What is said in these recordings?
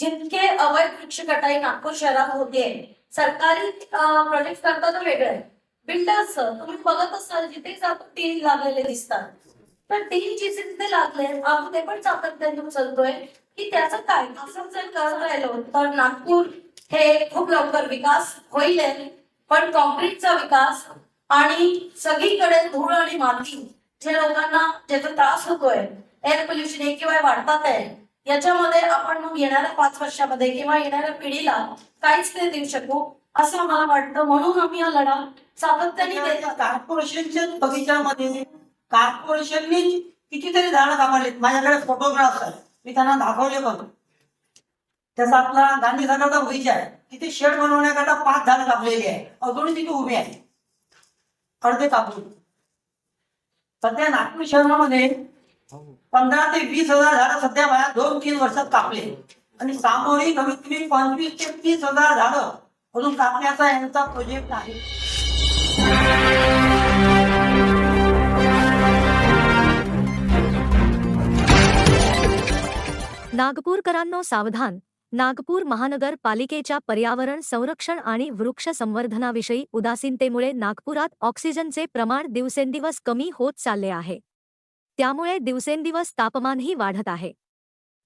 जितके अवैध वृक्ष कटाई नागपूर शहरात होते सरकारी प्रोजेक्ट करता तर वेगळं आहे. बिल्डर्स तुम्ही बघत असाल जिथे जातो टीन लागलेले दिसतात. पण टीन जिथे तिथे लागले आपण ते पण सातत्याने उचलतोय की त्याचं काय? असं जर करत राहिलो तर नागपूर हे खूप लवकर विकास होईल पण कॉन्क्रीटचा विकास आणि सगळीकडे धूळ आणि माती जे लोकांना ज्याचा त्रास होतोय एअर पोल्युशन एकीवाय वाढतात आहे याच्यामध्ये आपण मग येणाऱ्या पाच वर्षामध्ये किंवा येणाऱ्या पिढीला काहीच नाही देऊ शकू असं मला वाटतं. म्हणून आम्ही हा लढा सातत्याने. कॉर्पोरेशनच्या बगीच्यामध्ये कॉर्पोरेशननी कितीतरी झाडं कापडलेत. माझ्याकडे फोटोग्राफ आहेत मी त्यांना दाखवले बघ. त्याचा आपला गांधी सागरचा बगीचा आहे. तिथे शेड बनवण्याकरता पाच झाडं कापलेली आहे. अजूनही तिथे उभी आहे. अर्धे कापून. सध्या नागपूर शहरामध्ये पंधरा ते वीस हजार झाडं सध्या माझ्या दोन तीन वर्षात कापले. आणि सामोरी कमीत कमी पंचवीस ते तीस हजार झाडं अजून कापण्याचा यांचा प्रोजेक्ट आहे. नागपूरकरांनो सावधान. नागपूर महानगर पालिकेच्या पर्यावरण संरक्षण आणि वृक्ष संवर्धनाविषयी उदासीनतेमुळे नागपुरात ऑक्सिजनचे प्रमाण दिवसेंदिवस कमी होत चालले आहे. त्यामुळे दिवसेंदिवस तापमानही वाढत आहे.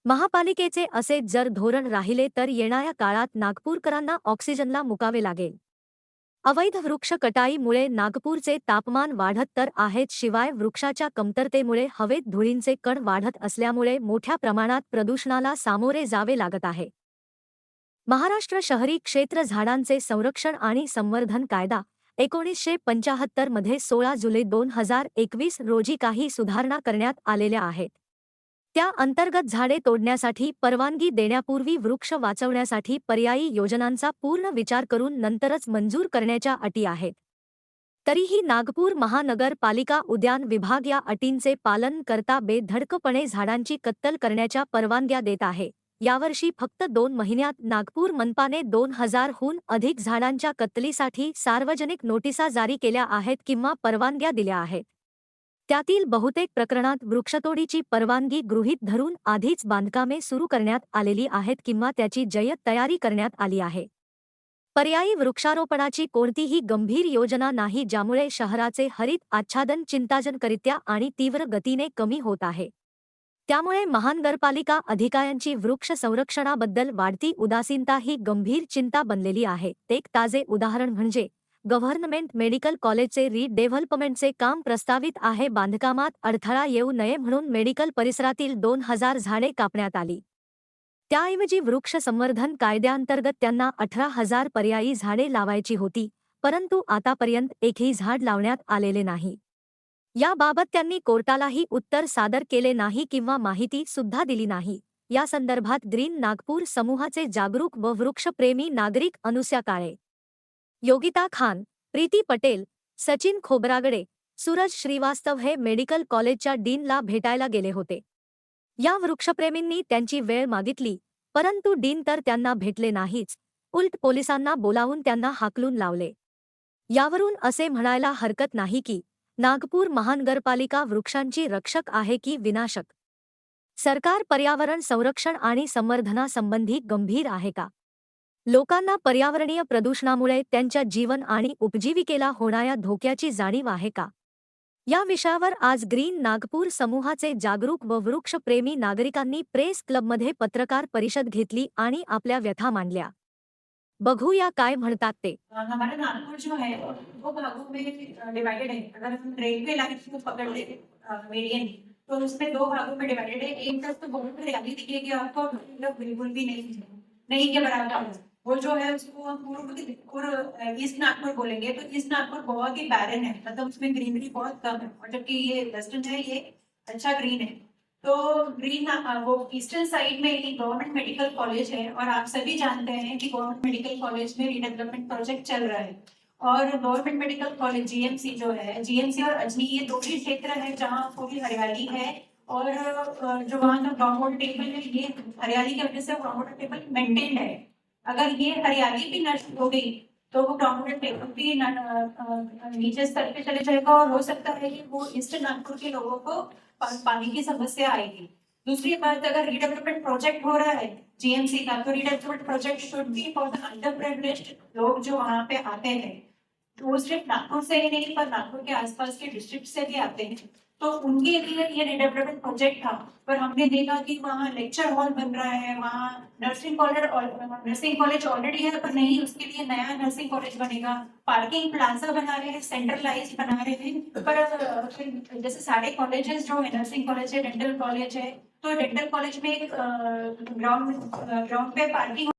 महापालिकेचे असे जर धोरण राहिले तर येणाऱ्या काळात नागपूरकरांना ऑक्सिजनला मुकावे लागेल. अवैध वृक्ष कटाईमुळे नागपूरचे तापमान वाढत तर आहेत शिवाय वृक्षाच्या कमतरतेमुळे हवेत धुळींचे कण वाढत असल्यामुळे मोठ्या प्रमाणात प्रदूषणाला सामोरे जावे लागत आहे. महाराष्ट्र शहरी क्षेत्र झाडांचे संरक्षण आणि संवर्धन कायदा एकोणीसशे पंचाहत्तरमध्ये सोळा जुलै दोन हजार एकवीस रोजी काही सुधारणा करण्यात आलेल्या आहेत. त्या अंतर्गत झाडे तोडण्यासाठी परवानगी देण्यापूर्वी वृक्ष वाचवण्यासाठी पर्यायी योजनांचा पूर्ण विचार करून नंतरच मंजूर करण्याच्या अटी आहेत. तरीही नागपूर महानगरपालिका उद्यान विभाग या अटींचे पालन करता बेधडकपणे झाडांची कत्तल करण्याच्या परवानग्या देत आहे. यावर्षी फक्त दोन महिन्यात नागपूर मनपाने दोन हजारहून अधिक झाडांच्या कत्तलीसाठी सार्वजनिक नोटिसा जारी केल्या आहेत किंवा परवानग्या दिल्या आहेत. त्यातील बहुतेक प्रकरणात वृक्षतोडीची परवानगी गृहीत धरून आधीच बांधकामे सुरू करण्यात आलेली आहेत किंवा त्याची जय्यत तयारी करण्यात आली आहे. पर्यायी वृक्षारोपणाची कोणतीही गंभीर योजना नाही ज्यामुळे शहराचे हरित आच्छादन चिंताजनकरित्या आणि तीव्र गतीने कमी होत आहे. त्यामुळे महानगरपालिका अधिकाऱ्यांची वृक्ष संरक्षणाबद्दल वाढती उदासीनता ही गंभीर चिंता बनलेली आहे. एक ताजे उदाहरण म्हणजे गव्हर्नमेंट मेडिकल कॉलेजचे रिडेव्हलपमेंटचे काम प्रस्तावित आहे. बांधकामात अडथळा येऊ नये म्हणून मेडिकल परिसरातील दोन हजार झाडे कापण्यात आली. त्याऐवजी वृक्ष संवर्धन कायद्याअंतर्गत त्यांना अठरा हजार पर्यायी झाडे लावायची होती परंतु आतापर्यंत एकही झाड लावण्यात आलेले नाही. याबाबत त्यांनी कोर्टालाही उत्तर सादर केले नाही किंवा माहिती सुद्धा दिली नाही. या संदर्भात ग्रीन नागपूर समूहाचे जागरूक व वृक्षप्रेमी नागरिक अनुस्या काळे योगिता खान प्रीती पटेल सचिन खोबरागडे सूरज श्रीवास्तव हे मेडिकल कॉलेजच्या डीनला भेटायला गेले होते. या वृक्षप्रेमींनी त्यांची वेळ मागितली परंतु डीन तर त्यांना भेटले नाहीच उलट पोलिसांना बोलावून त्यांना हाकलून लावले. यावरून असे म्हणायला हरकत नाही की नागपूर महानगरपालिका वृक्षांची रक्षक आहे की विनाशक? सरकार पर्यावरण संरक्षण आणि संवर्धनासंबंधी गंभीर आहे का? लोकांना पर्यावरणीय प्रदूषणामुळे त्यांच्या जीवन आणि उपजीविकेला होणाऱ्या धोक्याची जाणीव आहे का? या विषयावर आज ग्रीन नागपूर समूहाचे जागरूक व वृक्षप्रेमी नागरिकांनी प्रेस क्लबमध्ये पत्रकार परिषद घेतली आणि आपल्या व्यथा मांडल्या. बघूया काय म्हणतात ते. हमारा नागपुर जो है वो भागों में डिवाइडेड है। अगर हम रेलवे लाइन को पकड़ ले मीडियन तो उसमें दो भागों में डिवाइडेड है। एक तरफ़ तो बहुत हरियाली दिखेगी आपको बिल्कुल भी नहीं नहीं के बराबर। वो जो है, उसको हम पूर्व ईस्ट नागपुर बोलेंगे। तो ईस्ट नागपुर बहुत ही बैरन है। मतलब उसमें ग्रीनरी बहुत कम है। और जबकि ये वेस्टर्न है, ये अच्छा ग्रीन है। तो ग्रीन वो ईस्टर्न साइड में एक गवर्नमेंट मेडिकल कॉलेज है और आप सभी जानते हैं कि गवर्नमेंट मेडिकल कॉलेज में रीडेवलपमेंट प्रोजेक्ट चल रहा है। और गवर्नमेंट मेडिकल कॉलेज जीएमसी जो है जीएमसी और अजनी ये दो ही क्षेत्र है जहाँ पूरी हरियाली है और जो वहाँ का ग्राउंड वाटर टेबल है, ये हरियाली की वजह से ग्राउंड वाटर टेबल मेंटेन्ड है। अगर ये हरियाली भी नष्ट हो गई तो वो वाटर टेबल भी नीचे स्तर पे चले जाएगा और हो सकता है कि वो ईस्टर्न नागपुर के लोगों को पानी की समस्या आएगी। दूसरी बात, अगर रिडेवलपमेंट प्रोजेक्ट हो रहा है जीएमसी का तो redevelopment project should be for the underprivileged लोग जो वहाँ पे आते हैं। वो सिर्फ़ नागपुर से ही नहीं, पर नागपुर के आसपास के डिस्ट्रिक्ट से भी आते हैं। तो उनके लिए ये रिडेवलपमेंट प्रोजेक्ट था। पर हमने देखा कि वहाँ लेक्चर हॉल बन रहा है, वहाँ nursing college nursing college already है, पर नहीं, उसके लिए नया नर्सिंग कॉलेज बनेगा। पार्किंग प्लाजा बना रहे हैं सेंट्रलाइज बना रहे हैं। पर जैसे सारे कॉलेजेस जो है नर्सिंग कॉलेज है डेंटल कॉलेज है तो डेंटल कॉलेज में एक ग्राउंड ग्राउंड पे पार्किंग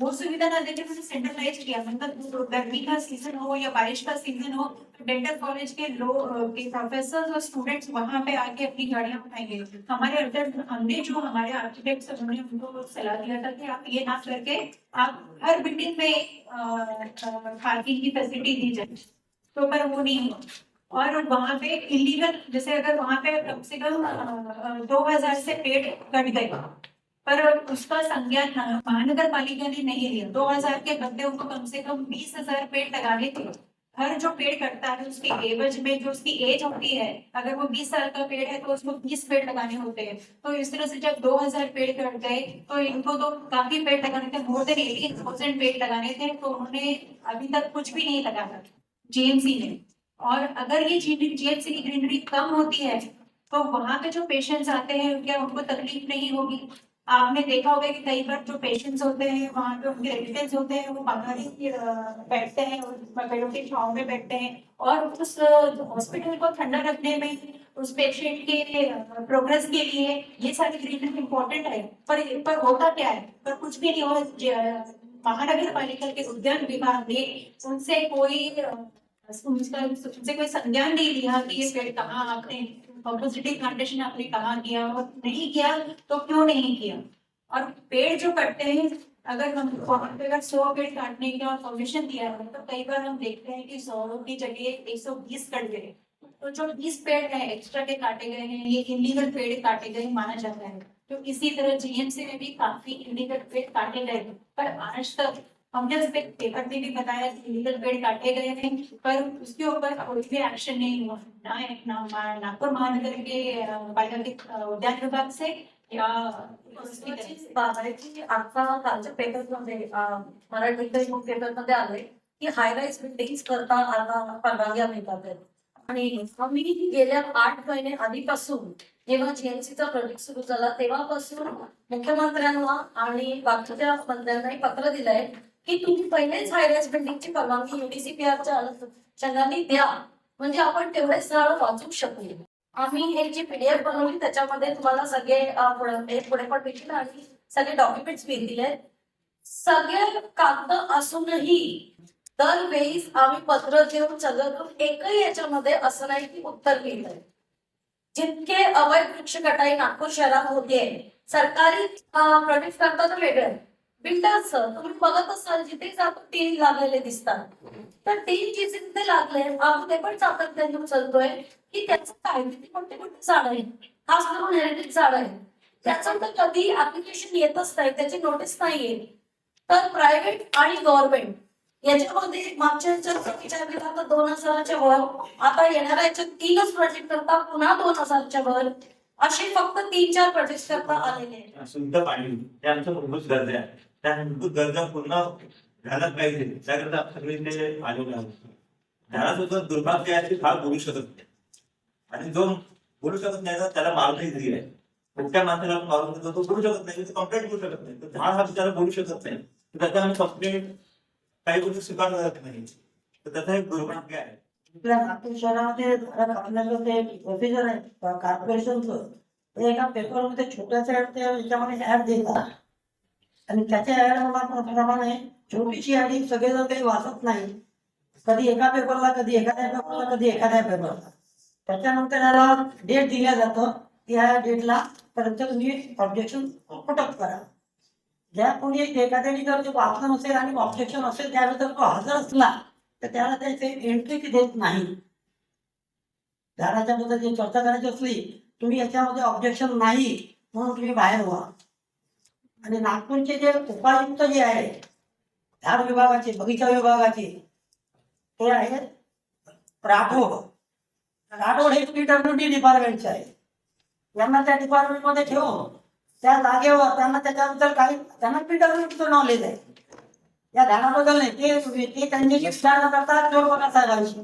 वो सुविधा ना मैंने सेंट्रलाइज किया मतलब गर्मी का सीज़न हो या बारिश का सीज़न हो डेंटल कॉलेज के लोग के प्रोफेसर और स्टूडेंट्स वहाँ पे आके अपनी गाड़ियाँ उठाएँगे। हमारे हमने जो, हमारे आर्किटेक्ट उन्होंने हमको सलाह दिया था कि आप ये ना करके, आप हर बिल्डिंग में पार्किंग की फैसिलिटी दी जाए। तो पर वो नहीं और वहाँ पे इलीगल जैसे अगर वहाँ पे कम से कम दो हज़ार से पेड़ कट गए। पर उसका संज्ञान महानगर पालिका ने नहीं लिया। दो हज़ार के बदले उनको कम से कम बीस हज़ार पेड़ लगाने थे। हर जो पेड़ कटता है, उसके एवज में जो उसकी एज होती है, अगर वो बीस साल का पेड़ है तो उसको बीस पेड़ लगाने होते हैं। तो इस तरह से जब दो हज़ार पेड़ कट गए तो इनको तो काफ़ी पेड़ लगाने थे, मोर देन एटीन थाउज़ेंड पेड़ लगाने थे तो उन्होंने अभी तक कुछ भी नहीं लगाया जीएमसी ने और अगर ये जीएमसी की ग्रीनरी कम होती है तो वहाँ पे जो पेशेंट्स आते हैं क्या उनको तकलीफ़ नहीं होगी। आपने देखा होगा कि कई बार जो पेशेंट्स होते हैं, वहाँ पे उनके रेजिडेंट्स होते हैं, वो बाहर ही बैठते हैं और पेड़ों की छाँव में बैठते हैं और उस हॉस्पिटल को ठंडा रखने में, उस पेशेंट के प्रोग्रेस के लिए ये सारी ग्रीनरी इम्पोर्टेंट है। पर पर होता क्या है? पर कुछ भी नहीं हो महानगर पालिका के उद्यान विभाग ने उनसे कोई उनसे कोई संज्ञान नहीं लिया कि ये पेड़ कहाँ आपने पब्लिसिटी प्लांटेशन आपने कहाँ किया और नहीं किया तो क्यों नहीं किया? और पेड़ जो कटते हैं, अगर हम अगर सौ पेड़ काटने का परमिशन दिया है तो कई बार हम देखते हैं कि सौ की जगह एक सौ बीस कट गए। तो जो बीस पेड़ है एक्स्ट्रा के काटे गए हैं, ये इलीगल पेड़ काटे गए, माना जाता है। तो इसी तरह जीएमसी में भी काफ़ी इलीगल पेड़ काटे गए। पर आज तक हमने उस पे पेपर में भी बताया कि इलीगल पेड़ काटे गए हैं पर उसके ऊपर कोई भी एक्शन नहीं हुआ। ना नागपुर महानगर के पालिका के उद्यान विभाग से या आहे आता कालच्या पेपरमध्ये अं, मराठी पेपरमध्ये आले की हाय राईज बिल्डिंग करता आता परवानग्या मिळतात. आणि आम्ही गेल्या आठ महिने आधीपासून जेव्हा जीएमसीचा प्रोजेक्ट सुरू झाला तेव्हापासून मुख्यमंत्र्यांना आणि बाकीच्या मंत्र्यांनाही पत्र दिलंय की तुम्ही पहिलेच हाय बिल्डिंगची परवानगी युडीसीपीआरच्या अनुषंगाने द्या. म्हणजे आपण तेवढेच झाड वाचू शकू. आम्ही हे जी पीडीएफ बनवली त्याच्यामध्ये तुम्हाला सगळे पुढे हे पुढे पण भेटतील आणि सगळे डॉक्युमेंट्स मी दिले सगळे कागद असूनही दरवेळी आम्ही पत्र देऊन सगळं एकही याच्यामध्ये असं नाही की उत्तर मिळतंय. जितके अवैध वृक्ष कटाई नागपूर शहरात होते सरकारी प्रोजेक्ट करता तर वेगळं. बिल्डर्स तुम्ही बघत असाल जिथे जातो टीन लागलेले दिसतात. तर टीन जिथे लागले ते पण सातत्याने उचलतोय की त्याचं काय? किती कोणते कोणते झाड आहे खास करून हेरिटेज झाड आहे. त्याचं तर कधी ऍप्लिकेशन येतच नाही त्याची नोटीस नाही येत तर प्रायव्हेट आणि गव्हर्नमेंट याच्यामध्ये मागच्या याच्यात विचार केला तर दोन हजाराच्या वर आता येणाऱ्या याच्यात तीनच प्रोजेक्ट करता पुन्हा दोन हजारच्या वर. असे फक्त तीन चार प्रोजेक्ट करता आलेले आहेत. त्यानंतर गरजा त्या मूलभूत गरजा पूर्ण झाल्याच पाहिजे. त्याकरता सगळे ते आलेलो आहोत त्याला दुर्भाग्य आहे फार बोलू शकत नाही. आणि जो बोलू शकत नाही त्याला मारूनही दिली आहे. मोठ्या माणसाला आपण मारून देतो तो बोलू शकत नाही कंप्लेंट करू शकत नाही. तर झाड हा बिचारा बोलू शकत नाही. तर त्याचा आम्ही कंप्लेंट काही गोष्टी स्वीकारणार नाही. तर त्याचा एक दुर्भाग्य आहे. आपल्या नागपूर शहरामध्ये ते प्रोसिजर आहे. कॉर्पोरेशनचं एका पेपरमध्ये छोट्याच्या ते ऍड दिला आणि त्याच्या ऍड प्रमाणे छोटीशी आणि सगळेजण काही वाचत नाही. कधी एका पेपरला कधी एखाद्या पेपरला कधी एखाद्या पेपरला त्याच्यानंतर याला डेट दिल्या जातं. त्या डेटला पर्यंत तुम्ही ऑब्जेक्शन पुटअप करा. ज्या कोणी एखाद्याने जर ते वाचलं नसेल आणि ऑब्जेक्शन असेल त्यावेळेस जर तो हजर असला तर त्याला त्याचे एंट्री देत नाही. झाडाच्या बद्दल जे चर्चा करायची असली तुम्ही याच्यामध्ये ऑब्जेक्शन नाही म्हणून तुम्ही बाहेर व्हा. आणि नागपूरचे जे उपायुक्त जे आहे झाड विभागाचे बगीचा विभागाचे ते आहेत राठोड. राठोड हे पीडब्ल्यू डी डिपार्टमेंटचे आहे यांना त्या डिपार्टमेंटमध्ये ठेवून त्या जागेवर त्यांना त्याच्याबद्दल काही त्यांना पिंडर नॉलेज आहे. या ध्यानाबद्दल नाही ते ते त्यांच्याशी विचारणा करतात चोर पगार साहेबांशी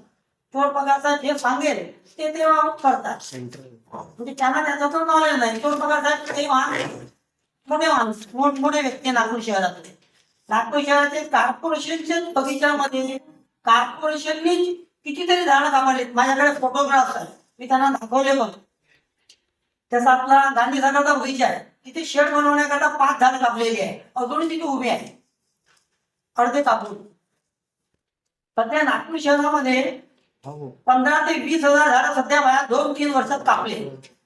चोर पगार साहेब जे सांगेल ते तेव्हा करतात. म्हणजे त्यांना त्याचं नॉलेज नाही. चोर पगार साहेब ते मोठे माणूस मोठ मोठे व्यक्ती नागपूर शहरातले नागपूर शहराचे कॉर्पोरेशनचे बगीच्यामध्ये कॉर्पोरेशननी कितीतरी झाडं कापडलीत. माझ्याकडे फोटोग्राफ्स आहेत मी त्यांना दाखवले पण. तसा आपला गांधी सागरचा बगीचा आहे. तिथे शेड बनवण्याकरता पाच झाडं कापलेली आहे. अजूनही तिथे उभी आहे. अर्धे कापून. सध्या नागपूर शहरामध्ये पंधरा ते वीस हजार झाडं सध्या दोन तीन वर्षात कापले.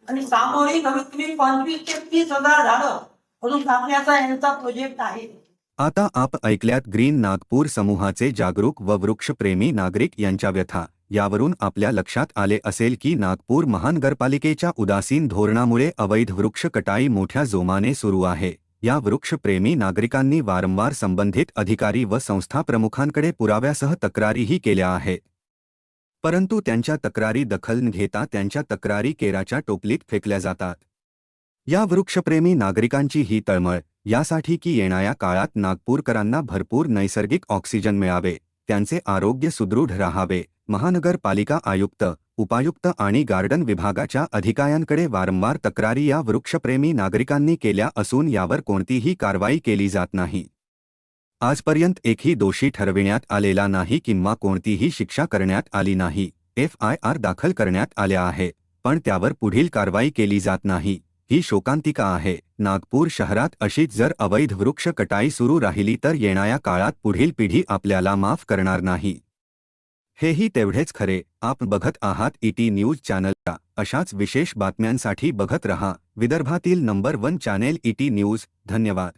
आणि सामोरी कमीत कमी पंचवीस ते तीस हजार झाडं अजून कापण्याचा यांचा प्रोजेक्ट आहे. आता आप ऐकल्यात ग्रीन नागपूर समूहाचे जागरूक व वृक्षप्रेमी नागरिक यांच्या व्यथा. यावरून आपल्या लक्षात आले असेल की नागपूर महानगरपालिकेच्या उदासीन धोरणामुळे अवैध वृक्ष कटाई मोठ्या जोमाने सुरू आहे. या वृक्षप्रेमी नागरिकांनी वारंवार संबंधित अधिकारी व संस्था प्रमुखांकडे पुराव्यासह तक्रारीही केल्या आहेत. परंतु त्यांच्या तक्रारी दखल न घेता त्यांच्या तक्रारी केराच्या टोपलीत फेकल्या जातात. या वृक्षप्रेमी नागरिकांची ही तळमळ यासाठी की येणाऱ्या काळात नागपूरकरांना भरपूर नैसर्गिक ऑक्सिजन मिळावे त्यांचे आरोग्य सुदृढ राहावे महानगरपालिका आयुक्त उपायुक्त आणि गार्डन विभागाच्या अधिकाऱ्यांकडे वारंवार तक्रारी या वृक्षप्रेमी नागरिकांनी केल्या असून यावर कोणतीही कारवाई केली जात नाही. आजपर्यंत एकही दोषी ठरविण्यात आलेला नाही किंवा कोणतीही शिक्षा करण्यात आली नाही एफ आय आर दाखल करण्यात आल्या आहे पण त्यावर पुढील कारवाई केली जात नाही. ही शोकांतिका आहे. नागपूर शहरात अशीच जर अवैध वृक्ष कटाई सुरू राहिली तर येणाऱ्या काळात पुढील पिढी आपल्याला माफ करणार नाही. हेही तेवढेच खरे. आप बघत आहात ईटी न्यूज चॅनलच्या अशाच विशेष बातम्यांसाठी बघत रहा. विदर्भातील number one channel ET news धन्यवाद.